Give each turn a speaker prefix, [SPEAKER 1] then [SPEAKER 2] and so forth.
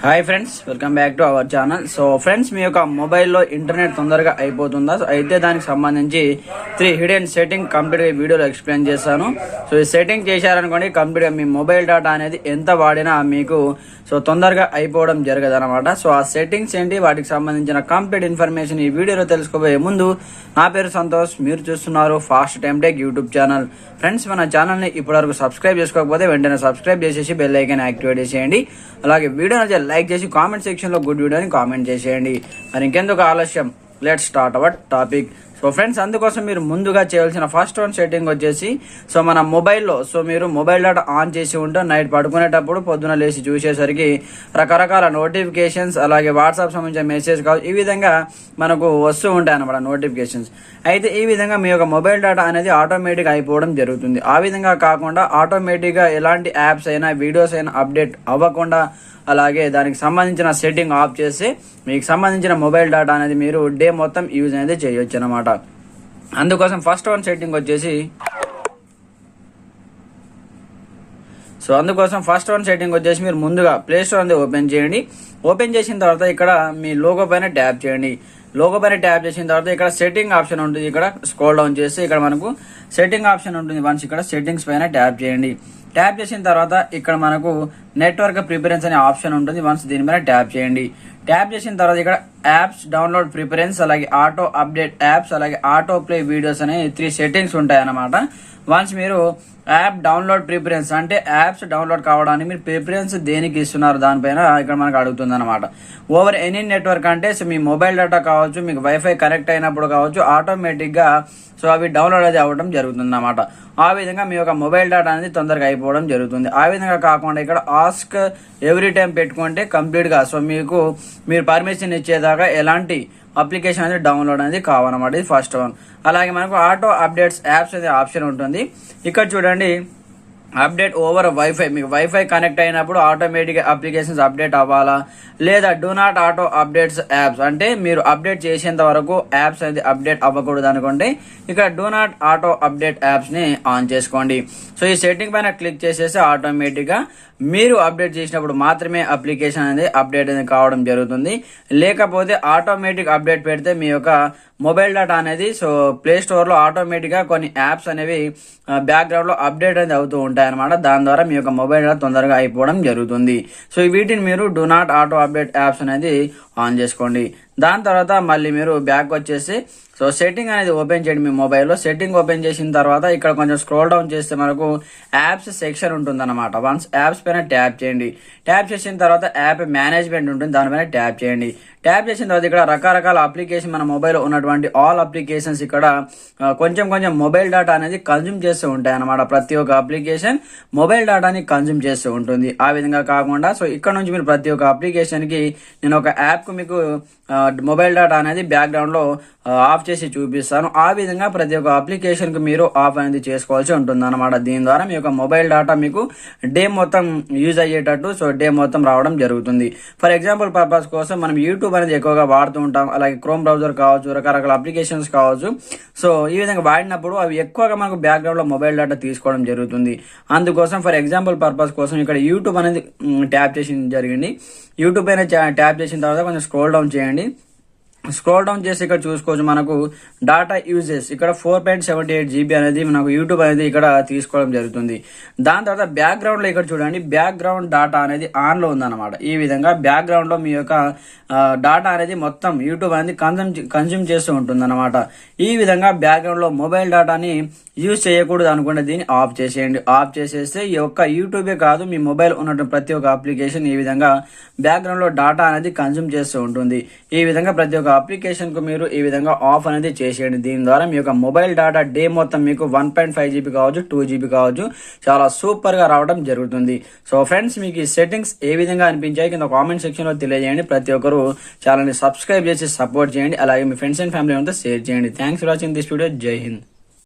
[SPEAKER 1] Hi friends welcome back to our channel so friends మీ యొక్క మొబైల్లో internet తొందరగా అయిపోతుందా? సో అయితే దానికి సంబంధించి త్రీ హిడెన్ సెట్టింగ్ కంప్లీట్గా వీడియోలో ఎక్స్ప్లెయిన్ చేస్తాను. సో ఈ సెట్టింగ్ చేశారనుకోండి కంప్లీట్గా మీ మొబైల్ డేటా అనేది ఎంత వాడినా మీకు సో తొందరగా అయిపోవడం జరగదనమాట సో ఆ సెట్టింగ్స్ ఏంటి? వాటికి సంబంధించిన కంప్లీట్ ఇన్ఫర్మేషన్ ఈ వీడియోలో తెలుసుకోబోయే ముందు నా పేరు సంతోష్ మీరు చూస్తున్నారు fast time tech YouTube channel friends మన ఛానల్ని ఇప్పటివరకు సబ్స్క్రైబ్ చేసుకోకపోతే వెంటనే సబ్స్క్రైబ్ చేసేసి బెల్ ఐకాన్ యాక్టివేట్ చేసేయండి. అలాగే వీడియో నచ్చితే లైక్ చేసి కామెంట్ సెక్షన్లో గుడ్ వీడియోని కామెంట్ చేసేయండి. మరి ఇంకెందుకు ఆలస్యం? Let start our topic so friends అందుకోసం మీరు ముందుగా చేయాల్సిన ఫస్ట్ వన్ సెట్టింగ్ వచ్చేసి సో మన మొబైల్లో సో మీరు మొబైల్ డేటా ఆన్ చేసి ఉంటే నైట్ పడుకునేటప్పుడు పొద్దున లేచి చూసేసరికి రకరకాల నోటిఫికేషన్స్ అలాగే వాట్సాప్ సంబంధించిన మెసేజ్ కాల్ ఈ విధంగా మనకు వస్తూ ఉంటాయి అనమాట నోటిఫికేషన్స్ అయితే ఈ విధంగా మీ యొక్క మొబైల్ డేటా అనేది ఆటోమేటిక్ అయిపోవడం జరుగుతుంది. ఆ విధంగా కాకుండా ఆటోమేటిక్గా ఎలాంటి యాప్స్ అయినా వీడియోస్ అయినా అప్డేట్ అవ్వకుండా అలాగే దానికి సంబంధించిన సెట్టింగ్ ఆఫ్ చేసి మీకు సంబంధించిన మొబైల్ డేటా అనేది మీరు డే మొత్తం యూజ్ అనేది చేయొచ్చు అనమాట అందుకోసం ఫస్ట్ వన్ సెట్టింగ్ వచ్చేసి సో అందుకోసం ఫస్ట్ వన్ సెట్టింగ్ వచ్చేసి మీరు ముందుగా ప్లే స్టోర్ అనేది ఓపెన్ చేయండి. ఓపెన్ చేసిన తర్వాత ఇక్కడ మీ లోగో పైన ట్యాప్ చేయండి. లోగో పైన ట్యాప్ చేసిన తర్వాత ఇక్కడ సెట్టింగ్ ఆప్షన్ ఉంటుంది. ఇక్కడ స్క్రోల్ డౌన్ చేసి ఇక్కడ మనకు సెట్టింగ్ ఆప్షన్ ఉంటుంది. వన్స్ ఇక్కడ సెట్టింగ్స్ పైన ట్యాప్ చేయండి. ట్యాప్ చేసిన తర్వాత ఇక్కడ మనకు నెట్వర్క్ ప్రిఫరెన్స్ అనే ఆప్షన్ ఉంటుంది. వన్స్ దీని మీద ట్యాప్ చేయండి. ట్యాప్ చేసిన తర్వాత ఇక్కడ యాప్స్ డౌన్లోడ్ ప్రిఫరెన్స్ అలాగే ఆటో అప్డేట్ యాప్స్ అలాగే ఆటో ప్లే వీడియోస్ అనే త్రీ సెట్టింగ్స్ ఉంటాయి అన్నమాట వన్స్ మీరు యాప్ డౌన్లోడ్ ప్రిఫరెన్స్ అంటే యాప్స్ డౌన్లోడ్ కావడానికి మీరు ప్రిఫరెన్స్ దేనికి ఇస్తున్నారు దానిపైన ఇక్కడ మనకు అడుగుతుంది అనమాట ఓవర్ ఎనీ నెట్వర్క్ అంటే సో మీ మొబైల్ డేటా కావచ్చు మీకు వైఫై కనెక్ట్ అయినప్పుడు కావచ్చు ఆటోమేటిక్గా సో అవి డౌన్లోడ్ అది అవ్వడం జరుగుతుంది అనమాట ఆ విధంగా మీ యొక్క మొబైల్ డేటా అనేది తొందరగా అయిపోవడం జరుగుతుంది. ఆ విధంగా కాకుండా ఇక్కడ ఆస్క్ ఎవ్రీ టైం పెట్టుకుంటే కంప్లీట్గా సో మీకు మీరు పర్మిషన్ ఇచ్చేదాకా ఎలాంటి అప్లికేషన్ అనేది డౌన్లోడ్ అనేది కావాలన్నమాట ఇది ఫస్ట్ వన్ అలాగే మనకు ఆటో అప్డేట్స్ యాప్స్ అనే ఆప్షన్ ఉంటుంది. ఇక్కడ చూడండి అప్డేట్ ఓవర్ వైఫై మీకు వైఫై కనెక్ట్ అయినప్పుడు ఆటోమేటిక్ అప్లికేషన్స్ అప్డేట్ అవ్వాలా? లేదా do not auto updates apps అంటే మీరు అప్డేట్ చేసేంత వరకు యాప్స్ అనేది అప్డేట్ అవ్వకూడదు అనుకోండి. ఇక్కడ డూ నాట్ ఆటో అప్డేట్ యాప్స్ని ఆన్ చేసుకోండి. సో ఈ సెట్టింగ్ పైన క్లిక్ చేసేసి ఆటోమేటిక్గా మీరు అప్డేట్ చేసినప్పుడు మాత్రమే అప్లికేషన్ అనేది అప్డేట్ అనేది కావడం జరుగుతుంది. లేకపోతే ఆటోమేటిక్ అప్డేట్ పెడితే మీ యొక్క మొబైల్ డేటా అనేది సో ప్లే స్టోర్లో ఆటోమేటిక్గా కొన్ని యాప్స్ అనేవి బ్యాక్గ్రౌండ్లో అప్డేట్ అనేది అవుతూ ఉంటాయి. అనమాట దాని ద్వారా మీ యొక్క మొబైల్ తొందరగా అయిపోవడం జరుగుతుంది. సో వీటిని మీరు do not auto update apps అనేది ఆన్ చేసుకోండి. దాని తర్వాత మళ్ళీ మీరు బ్యాక్ వచ్చేసి సో సెట్టింగ్ అనేది ఓపెన్ చేయండి మీ మొబైల్లో. సెట్టింగ్ ఓపెన్ చేసిన తర్వాత ఇక్కడ కొంచెం స్క్రోల్ డౌన్ చేస్తే మనకు యాప్స్ సెక్షన్ ఉంటుందన్నమాట. వన్స్ యాప్స్ పైన ట్యాప్ చేయండి. ట్యాప్ చేసిన తర్వాత యాప్ మేనేజ్మెంట్ ఉంటుంది దానిపైన ట్యాప్ చేయండి. ట్యాప్ చేసిన తర్వాత ఇక్కడ రకరకాల అప్లికేషన్ మన మొబైల్లో ఉన్నటువంటి ఆల్ అప్లికేషన్స్ ఇక్కడ కొంచెం కొంచెం మొబైల్ డేటా అనేది కన్జ్యూమ్ చేస్తూ ఉంటాయి అనమాట ప్రతి ఒక్క అప్లికేషన్ మొబైల్ డేటాని కన్జ్యూమ్ చేస్తూ ఉంటుంది. ఆ విధంగా కాకుండా సో ఇక్కడ నుంచి మీరు ప్రతి ఒక్క అప్లికేషన్కి నేను ఒక యాప్కు మీకు మొబైల్ డేటా అనేది బ్యాక్గ్రౌండ్లో ఆఫ్ చేసి చూపిస్తాను. ఆ విధంగా ప్రతి ఒక్క అప్లికేషన్కి మీరు ఆఫ్ అనేది చేసుకోవాల్సి ఉంటుంది అనమాట దీని ద్వారా మీ యొక్క మొబైల్ డేటా మీకు డే మొత్తం యూజ్ అయ్యేటట్టు సో డే మొత్తం రావడం జరుగుతుంది. ఫర్ ఎగ్జాంపుల్ పర్పస్ కోసం మనం యూట్యూబ్ అనేది ఎక్కువగా వాడుతూ ఉంటాం. అలాగే క్రోమ్ బ్రౌజర్ కావచ్చు రకరకాల అప్లికేషన్స్ కావచ్చు. సో ఈ విధంగా వాడినప్పుడు అవి ఎక్కువగా మనకు బ్యాక్గ్రౌండ్లో మొబైల్ డేటా తీసుకోవడం జరుగుతుంది. అందుకోసం ఫర్ ఎగ్జాంపుల్ పర్పస్ కోసం ఇక్కడ యూట్యూబ్ అనేది ట్యాప్ చేసి జరిగింది. యూట్యూబ్ అయినా ట్యాప్ చేసిన తర్వాత కొంచెం స్క్రోల్ డౌన్ చేయండి. స్క్రోల్ డౌన్ చేసి ఇక్కడ చూసుకోవచ్చు. మనకు డాటా యూజెస్. ఇక్కడ four point seventy eight GB అనేది మనకు యూట్యూబ్ అనేది ఇక్కడ తీసుకోవడం జరుగుతుంది. దాని తర్వాత బ్యాక్గ్రౌండ్లో ఇక్కడ చూడండి. బ్యాక్గ్రౌండ్ డాటా అనేది ఆన్లో ఉందన్నమాట. ఈ విధంగా బ్యాక్గ్రౌండ్లో మీ యొక్క డాటా అనేది మొత్తం యూట్యూబ్ అనేది కన్జ్యూమ్ కన్జ్యూమ్ చేస్తూ ఉంటుందన్నమాట. ఈ విధంగా బ్యాక్గ్రౌండ్లో మొబైల్ డాటాని యూజ్ చేయకూడదు అనుకుంటే దీన్ని ఆఫ్ చేసేయండి. ఆఫ్ చేసేస్తే ఈ యొక్క యూట్యూబే కాదు మీ మొబైల్ ఉన్నటువంటి ప్రతి ఒక్క అప్లికేషన్ ఈ విధంగా బ్యాక్గ్రౌండ్లో డాటా అనేది కన్జ్యూమ్ చేస్తూ ఉంటుంది. ఈ విధంగా ప్రతి ఒక్క అప్లికేషన్కు మీరు ఈ విధంగా ఆఫ్ అనేది చేసేయండి. దీని ద్వారా మీ యొక్క మొబైల్ డేటా డే మొత్తం మీకు వన్ పాయింట్ ఫైవ్ జీబీ కావచ్చు టూ జీబీ కావచ్చు చాలా సూపర్గా రావడం జరుగుతుంది. సో ఫ్రెండ్స్ మీకు ఈ సెట్టింగ్స్ ఏ విధంగా అనిపించాయి కింద కామెంట్ సెక్షన్లో తెలియజేయండి. ప్రతి ఒక్కరు ఛానల్ని సబ్స్క్రైబ్ చేసి సపోర్ట్ చేయండి. అలాగే మీ ఫ్రెండ్స్ అండ్ ఫ్యామిలీ అంతా షేర్ చేయండి. Thanks for watching this video జై హింద్